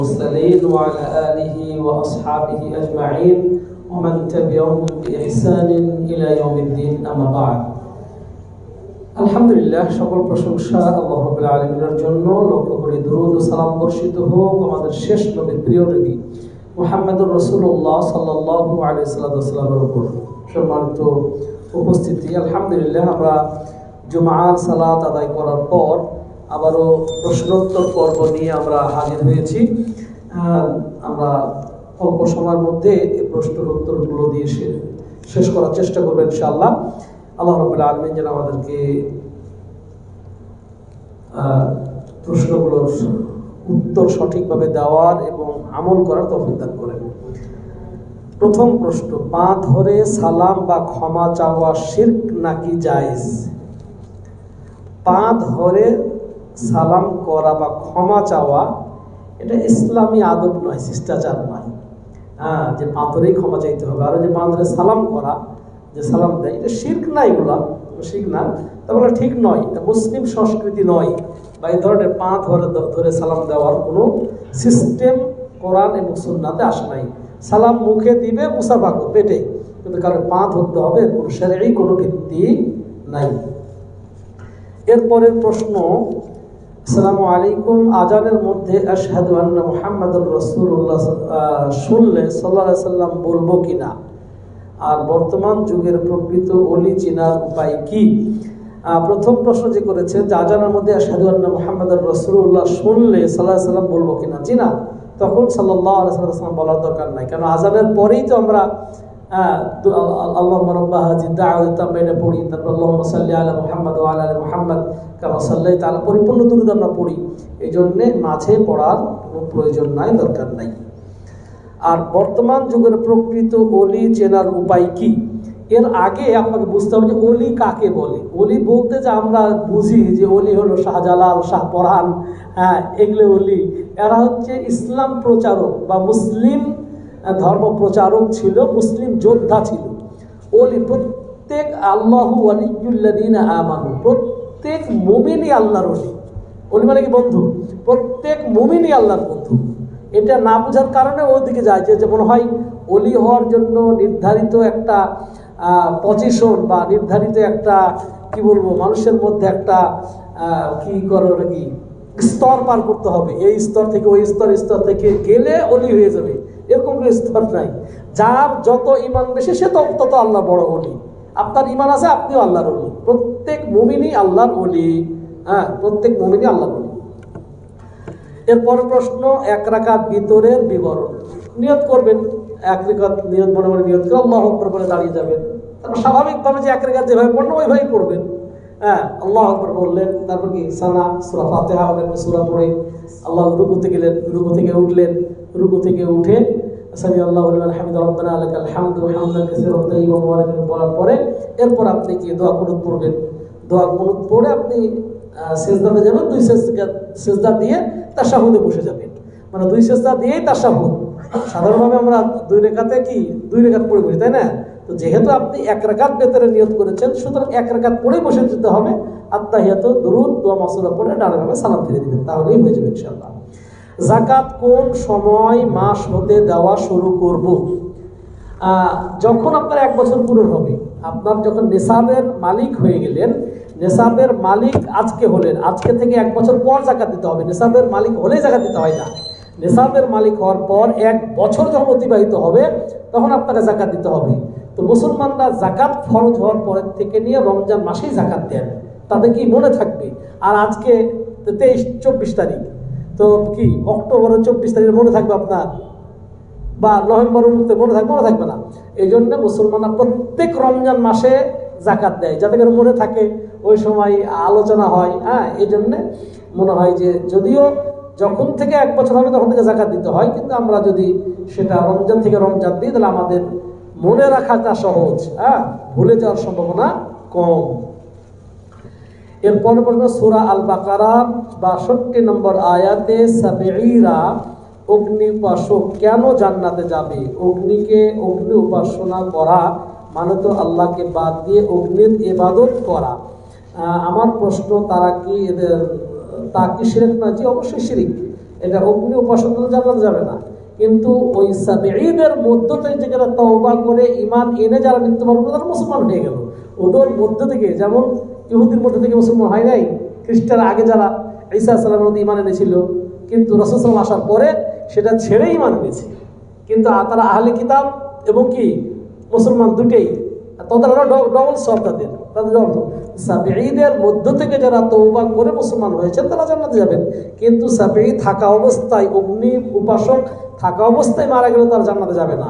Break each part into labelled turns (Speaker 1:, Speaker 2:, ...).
Speaker 1: المرسلين وعلى آله وأصحابه أجمعين ومن تبعهم بإحسان إلى يوم الدين أما بعد আলহামদুলিল্লাহ সকল প্রশংসা আল্লাহ রাব্বুল আলামিনের জন্য লক্ষ্য করে দরুদ ও সালাম বর্ষিত হোক আমাদের শেষ নবী প্রিয় নবী মুহাম্মদুর রাসূলুল্লাহ সাল্লাল্লাহু আলাইহি সাল্লামের উপর সম্মানিত উপস্থিতি আলহামদুলিল্লাহ আমরা জুমার সালাত আদায় করার পর আবারও প্রশ্নোত্তর পর্ব নিয়ে আমরা হাজির হয়েছি। আমরা অল্প সময়ের মধ্যে এই প্রশ্নের উত্তরগুলো দিয়ে শেষ করার চেষ্টা করব ইনশাআল্লাহ। আল্লাহ রবুল্লা আলমিন যেন আমাদেরকে প্রশ্নগুলোর উত্তর সঠিকভাবে দেওয়ার এবং আমল করার তৌফিক দান করেন। প্রথম প্রশ্ন, পা ধরে সালাম বা ক্ষমা চাওয়া শির্ক নাকি জায়েজ? পা ধরে সালাম করা বা ক্ষমা চাওয়া, এটা ইসলামী আদব নয়, শিষ্টাচার নয়। হ্যাঁ যে পা ধরেই ক্ষমা চাইতে হবে। আর যে পা ধরে সালাম করা, যে সালাম দেয়, এটা শির্ক না এগুলা শিখ না। তাহলে ঠিক নয়, এটা মুসলিম সংস্কৃতি নয়। বা এই ধরনের পা ধরে ধরে সালাম দেওয়ার কোনো সিস্টেম কোরআন এবং সুন্নাতে আসে নাই। সালাম মুখে দিবে মুসাফা পেটে কিন্তু কারও পা ধরতে হবে, কোনো সেরেই কোনো ভিত্তি নাই। এরপরের প্রশ্ন আসসালামু আলাইকুম। আজানের মধ্যে আশহাদু আন্না মুহাম্মাদুর রাসূলুল্লাহ আহ, শুনলে সাল্লাল্লাহু সাল্লাম বলব কিনা? আর বর্তমান যুগের প্রকৃত অলি চিনার উপায় কি? প্রথম প্রশ্ন যে করেছে যে আজানের মধ্যে আশহাদু আন্না মুহাম্মাদুর রাসূলুল্লাহ শুনলে আলাইহি সাল্লাম বলব কিনা? জি না। তখন সাল্লাল্লাহু আলাইহি সাল্লাম বলার দরকার নাই। কারণ আজানের পরেই তো আমরা রব্বা হাজি দাওয়াত আমরা পড়ি, তারপর সাল্লি আলা মুহাম্মদ ওয়া আলা আলি মুহাম্মদ, কামা সাল্লাইতা পরিপূর্ণ দুরূদ আমরা পড়ি। এই জন্যে মাঝে পড়ার কোনো প্রয়োজন নাই, দরকার নাই। আর বর্তমান যুগের প্রকৃত অলি চেনার উপায় কি? এর আগে আপনাকে বুঝতে হবে যে অলি কাকে বলে? অলি বলতে যে আমরা বুঝি যে অলি হলো শাহজালাল, শাহ পরহান হ্যাঁ এগুলো অলি। এরা হচ্ছে ইসলাম প্রচারক বা মুসলিম ধর্ম প্রচারক ছিল, মুসলিম যোদ্ধা ছিল। অলি প্রত্যেক আল্লাহু আলিউল্লাদিন আমানু, প্রত্যেক মুমিনই আল্লাহর অলি অলি মানে কি বন্ধু? প্রত্যেক মুমিনই আল্লাহর বন্ধু। এটা না বোঝার কারণে ওদিকে যায় যে মনে হয় অলি হওয়ার জন্য নির্ধারিত একটা পজিশন বা নির্ধারিত একটা, কি বলব, মানুষের মধ্যে একটা কি করো নাকি, স্তর পার করতে হবে। এই স্তর থেকে ওই স্তর স্তর থেকে গেলে অলি হয়ে যাবে। এরকম কোনো স্তর নাই। যার যত ইমান বেশি, সে তত আল্লাহ বড় অলি আপনার ইমান আছে, আপনিও আল্লাহর অলি প্রত্যেক মুমিনই আল্লাহর অলি হ্যাঁ প্রত্যেক মুমিনই আল্লাহর অলি এরপর প্রশ্ন, এক রাকাত ভিতরের বিবরণ। নিয়ত করবেন, এক রেখাত নিয়ত, মনে মনে নিয়ত করে আল্লাহ আকবর বলে দাঁড়িয়ে যাবেন। তারপর স্বাভাবিকভাবে যে এক রেখাত যেভাবে পড়ল ওইভাবেই পড়বেন। হ্যাঁ আল্লাহ আকবর বললেন, তারপর কি? সানা সুরা ফাতেহা হলেন সুরা পড়ে আল্লাহ রুকুতে গেলেন, রুকু থেকে উঠলেন। রুকু থেকে উঠে সামি আল্লাহ রব্বানা হামদান বলার পরে এরপর আপনি কি দোয়া কুনুত পড়বেন দোয়া কুনুত পড়ে আপনি যাবেন, দুই দিয়ে তার শাহুদে বসে যাবেন। মানে দুই সেজদা দিয়েই তার শাহুদ সাধারণভাবে আমরা দুই রেখাতে কি, দুই রেখাত পড়ে বসি, তাই না? তো যেহেতু আপনি এক রেখাত ভেতরে নিয়ত করেছেন, সুতরাং এক রেখাত পড়ে বসে যেতে হবে। আত্মাহিয়াত দরুদ, দোয়া মাসুরা পড়ে ডানাভাবে সালাম ফিরে দিবেন। তাহলেই হয়ে যাবে ইনশাআল্লাহ। জাকাত কোন সময় মাস হতে দেওয়া শুরু করব? যখন আপনার এক বছর পুরো হবে, আপনার যখন নেশাবের মালিক হয়ে গেলেন, নেশাবের মালিক আজকে হলেন, আজকে থেকে এক বছর পর জাকাত দিতে হবে, নেশাবের মালিক হলেই জাকাত দিতে হয় না। নেশাবের মালিক হওয়ার পর এক বছর যখন অতিবাহিত হবে, তখন আপনাকে জাকাত দিতে হবে। তো মুসলমানরা জাকাত ফরজ হওয়ার পরের থেকে নিয়ে রমজান মাসেই জাকাত দেন। তাদের কি মনে থাকবে? আর আজকে তেইশ, চব্বিশ তারিখ তো কি অক্টোবরের চব্বিশ তারিখে মনে থাকবে আপনার? বা নভেম্বরের মধ্যে মনে থাকবে মনে থাকবে না। এই জন্য মুসলমানরা প্রত্যেক রমজান মাসে জাকাত দেয়, যাতে করে মনে থাকে ওই সময় আলোচনা হয় হ্যাঁ? এই জন্যে মনে হয় যে যদিও যখন থেকে এক বছর হবে তখন থেকে জাকাত দিতে হয়, কিন্তু আমরা যদি সেটা রমজান থেকে রমজান দিই, তাহলে আমাদের মনে রাখাটা সহজ হ্যাঁ? ভুলে যাওয়ার সম্ভাবনা কম। এরপর প্রশ্ন, সুরা আল বাকারার বাষট্টি নম্বর আয়াতে, সাবেঈরা অগ্নি উপাসক কেন জান্নাতে যাবে? অগ্নিকে অগ্নি উপাসনা করা মানে তো আল্লাহকে বাদ দিয়ে অগ্নির ইবাদত করা। আমার প্রশ্ন, তারা কি এদের, তা কি শিরিক না? জি, অবশ্যই শিরিক। এটা অগ্নি উপাসনা জানানো যাবে না। কিন্তু ওই সাবেঈদের মধ্য থেকে যেখানে তওবা করে ইমান এনে যারা মৃত্যুবরণ তারা মুসলমান হয়ে গেল। ওদের মধ্য থেকে, যেমন ইহুদির মধ্যে থেকে মুসলমান হয় নাই, খ্রিস্টান আগে যারা ঈসা সালামের মধ্যে ইমান এনেছিল, কিন্তু রসুলাম আসার পরে সেটা ছেড়েই ইমান এনেছে। কিন্তু তারা আহলে কিতাব এবং কি মুসলমান দুটেই ডবল সব তাদের তাদের মধ্য থেকে যারা তৌবা করে মুসলমান হয়েছেন, তারা জান্নাতে যাবেন। কিন্তু সাবিঈ থাকা অবস্থায় অগ্নি উপাসক থাকা অবস্থায় মারা গেলে তারা জান্নাতে যাবে না।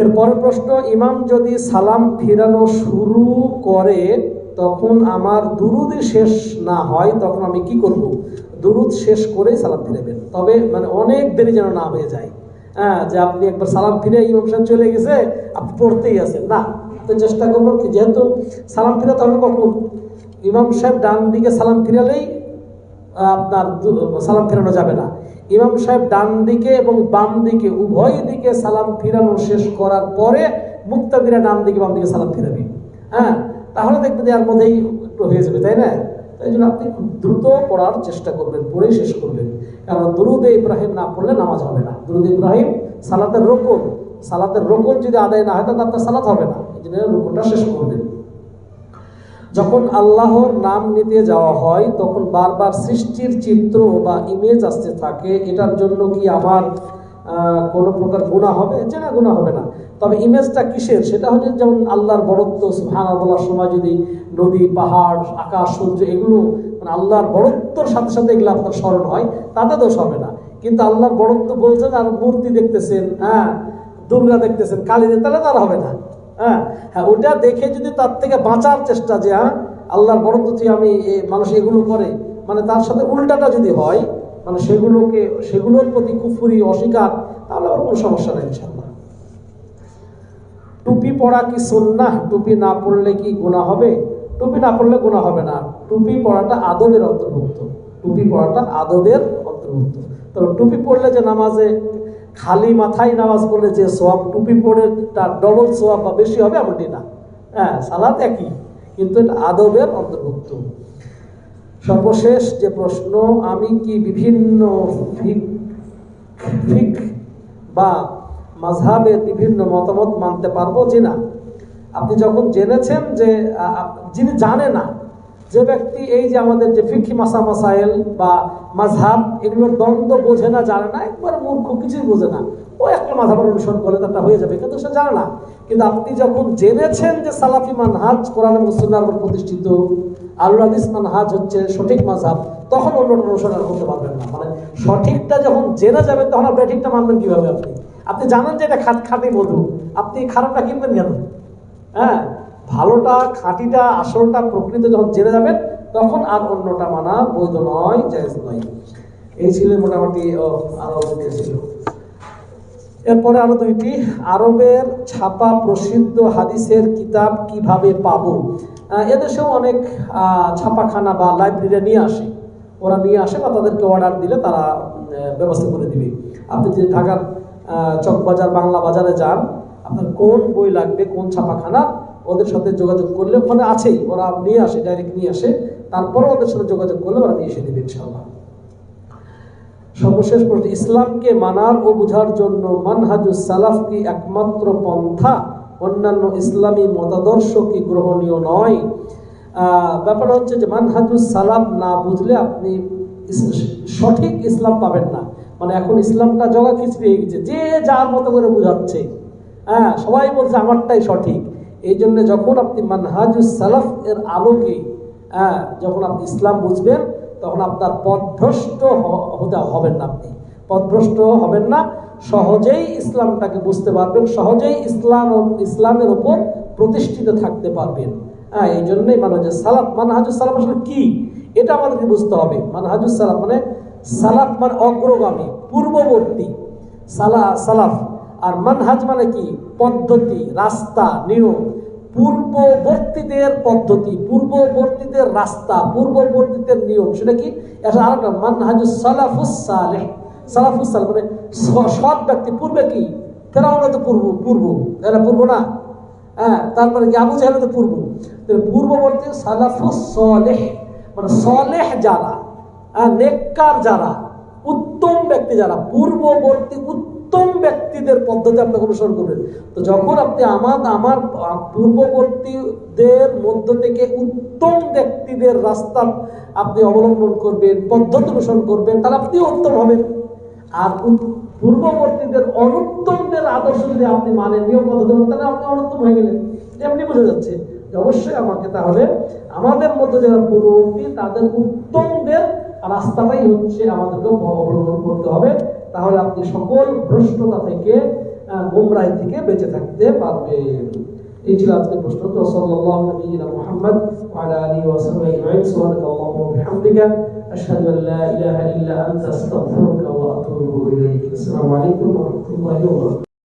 Speaker 1: এর পরের প্রশ্ন, ইমাম যদি সালাম ফিরানো শুরু করে তখন আমার দুরুদই শেষ না হয়, তখন আমি কি করব? দুরুদ শেষ করেই সালাম ফিরাবেন। তবে মানে অনেক দেরি যেন না হয়ে যায়। হ্যাঁ যে আপনি একবার সালাম ফিরে ইমাম সাহেব চলে গেছে, আপনি পড়তেই আছেন। না তো চেষ্টা করবেন কি, যেহেতু সালাম ফিরাতে হবে কখন। ইমাম সাহেব ডান দিকে সালাম ফিরালেই আপনার সালাম ফেরানো যাবে না। ইমাম সাহেব ডান দিকে এবং বাম দিকে, উভয় দিকে সালাম ফিরানো শেষ করার পরে মুক্তাদিরা ডান দিকে, বাম দিকে সালাম ফিরাবে। হ্যাঁ তাহলে দেখবেন এর মধ্যেই একটু হয়ে যাবে, তাই না? তাই জন্য আপনি খুব দ্রুত পড়ার চেষ্টা করবেন পড়েই শেষ করবেন। কারণ দুরুদে ইব্রাহিম না পড়লে নামাজ হবে না। দুরুদ ইব্রাহিম সালাতের রোকন সালাতের রোকন যদি আদায় না হয়, তাহলে আপনার সালাত হবে না। এই জন্য রোকনটা শেষ করবেন। যখন আল্লাহর নাম নিতে যাওয়া হয়, তখন বারবার সৃষ্টির চিত্র বা ইমেজ আসতে থাকে। এটার জন্য কি আমার কোনো প্রকার গুণা হবে? যে না গুণা হবে না। তবে ইমেজটা কিসের? সেটা হচ্ছে যেমন আল্লাহর বড়ত্ব সুহানা বলার সময় যদি নদী, পাহাড়, আকাশ, সূর্য এগুলো মানে আল্লাহর বড়ত্বর সাথে সাথে এগুলো আপনার স্মরণ হয়, তাতে দোষ হবে না। কিন্তু আল্লাহর বড়ত্ব বলছেন আর মূর্তি দেখতেছেন হ্যাঁ দুর্গা দেখতেছেন কালী তাহলে তার হবে না। হ্যাঁ হ্যাঁ ওটা দেখে যদি তার থেকে বাঁচার চেষ্টা যে হ্যাঁ আল্লাহর থেকে আমি মানুষ এগুলো করে মানে তার সাথে উল্টাটা যদি হয় মানে সেগুলোকে, সেগুলোর প্রতি কুফুরি, অস্বীকার, তাহলে আর কোনো সমস্যা নেই ইনশাল্লাহ টুপি পরা কি সুন্নাহ? টুপি না পড়লে কি গুণা হবে? টুপি না পড়লে গোনা হবে না। টুপি পড়াটা আদবের অন্তর্ভুক্ত। টুপি পড়াটা আদবের অন্তর্ভুক্ত। তবে টুপি পড়লে যে নামাজে খালি মাথায় নামাজ পড়লে যে সোয়াব টুপি পড়ে তার ডবল সোয়াব বা বেশি হবে এমনটি না। হ্যাঁ সালাদ একই, কিন্তু এটা আদবের অন্তর্ভুক্ত। সর্বশেষ যে প্রশ্ন, আমি কি বিভিন্ন ফিক বা মাঝহাবের বিভিন্ন মতামত মানতে পারব? যে না। আপনি যখন জেনেছেন যে যিনি জানে না যে ব্যক্তি এই যে আমাদের যে ফিকি মাসা মাসাইল বা মাঝহাব এগুলোর দ্বন্দ্ব বোঝে না, জানে না, একবার মূর্খ কিছুই বোঝে না। ও একটা মাঝহাবের অনুসরণ করলে তারটা হয়ে যাবে কিন্তু সে জানে না। কিন্তু আপনি যখন জেনেছেন যে সালাফি মানহাজ কোরআন মুসলিমের উপর প্রতিষ্ঠিত আল্লাহ মানহাজ হচ্ছে সঠিক মাঝহাব তখন অন্য অনুসরণ আর করতে পারবেন না। মানে সঠিকটা যখন জেনে যাবে, তখন আপনি ঠিকটা মানবেন কীভাবে আপনি? আপনি জানেন যে এটা খাট খাঁটি মধু আপনি খারাপটা কিনবেন কেন? হ্যাঁ? ভালোটা, খাঁটিটা, আসলটা প্রকৃত যখন জেনে যাবেন, তখন আর অন্যটা মানা বৈধ নয়, জায়েজ নয়। এই ছিল মোটামুটি আরও ছিল। এরপরে আরও দুইটি। আরবের ছাপা প্রসিদ্ধ হাদিসের কিতাব কীভাবে পাবো? এদেশেও অনেক ছাপাখানা বা লাইব্রেরি নিয়ে আসে। ওরা নিয়ে আসে বা তাদেরকে অর্ডার দিলে তারা ব্যবস্থা করে দিবে। আপনি যদি ঢাকার চকবাজার, বাংলা বাজারে যান, আপনার কোন বই লাগবে, কোন ছাপাখানা ওদের সাথে যোগাযোগ করলে ওখানে আছেই, ওরা নিয়ে আসে ডাইরেক্ট নিয়ে আসে। তারপরে ওদের সাথে যোগাযোগ করলে ওরা নিয়ে এসে দেবে ইনশাল্লাহ সর্বশেষ প্রশ্ন, ইসলামকে মানার ও বোঝার জন্য মানহাজুস সালাফ কি একমাত্র পন্থা? অন্যান্য ইসলামী মতাদর্শ কি গ্রহণীয় নয়? ব্যাপার হচ্ছে যে মানহাজুস সালাফ না বুঝলে আপনি সঠিক ইসলাম পাবেন না। মানে এখন ইসলামটা জগা খিচড়ি হয়ে গেছে, যে যার মতো করে বোঝাচ্ছে। হ্যাঁ সবাই বলছে আমারটাই সঠিক। এই জন্য যখন আপনি মানহাজুস সালাফ এর আলোকে হ্যাঁ যখন আপনি ইসলাম বুঝবেন, তখন আপনার পথভ্রষ্ট হতে হবেন না আপনি। পথভ্রষ্ট হবেন না, সহজেই ইসলামটাকে বুঝতে পারবেন, সহজেই ইসলাম, ইসলামের ওপর প্রতিষ্ঠিত থাকতে পারবেন। হ্যাঁ এই জন্যই মানে যে সালাফ, মানহাজুস সালাফ আসলে কি? এটা আমাদেরকে বুঝতে হবে। মানহাজুস সালাফ মানে সালাফ মানে অগ্রগামী, পূর্ববর্তী সালা, সালাফ। আর মানহাজ মানে কি? পদ্ধতি রাস্তা নিয়ম। পূর্ববর্তীদের পদ্ধতি পূর্ববর্তীদের রাস্তা পূর্ববর্তীদের নিয়ম। সেটা কি? এটা আরেকটা মানহাজুস সালাফুস সালেহ। সালাফুস সালেহ মানে সৎ ব্যক্তি। পূর্বে কি? ফেরাউন তো পূর্ব পূর্ব। এরা পূর্ব না? হ্যাঁ তারপরে কি? আবু জাহেল তো পূর্ব। পূর্ববর্তী সালাফুস সলেহ মানে সলেহ যারা হ্যাঁ, নেককার যারা উত্তম ব্যক্তি যারা পূর্ববর্তী উত্তম ব্যক্তিদের পদ্ধতি আপনি অনুসরণ করবেন। তো যখন আপনি আমার আমার পূর্ববর্তীদের মধ্য থেকে উত্তম ব্যক্তিদের রাস্তা আপনি অবলম্বন করবেন, পদ্ধতি অনুসরণ করবেন, তাহলে আপনিও উত্তম হবেন। আর পূর্ববর্তীদের অনুত্তমদের আদর্শ যদি আপনি মানেন, নিয়ম পদ্ধতি তাহলে আপনি অনুত্তম হয়ে গেলেন। এমনি বোঝা যাচ্ছে অবশ্যই আমাকে তাহলে আমাদের মধ্যে যারা পূর্ববর্তী, তাদের উত্তমদের রাস্তাটাই হচ্ছে আমাদেরকে অবলম্বন করতে হবে। তাহলে আপনি সকল ভ্রষ্টতা থেকে আহ, গোমরাহি থেকে বেঁচে থাকতে পারবেন এই ছিল আজকের প্রশ্ন তো সাল্লাল্লাহু আলাইহি মুহাম্মদ ওয়া আলা আলিহি ওয়া সাহবিহি আজমাইন সুবহানাকাল্লাহুম্মা ওয়া বিহামদিকা আশহাদু আন লা ইলাহা ইল্লা আনতা আস্তাগফিরুকা ওয়া আতুবু ইলাইক আসসালামু আলাইকুম ওয়া রাহমাতুল্লাহি ওয়া বারাকাতুহু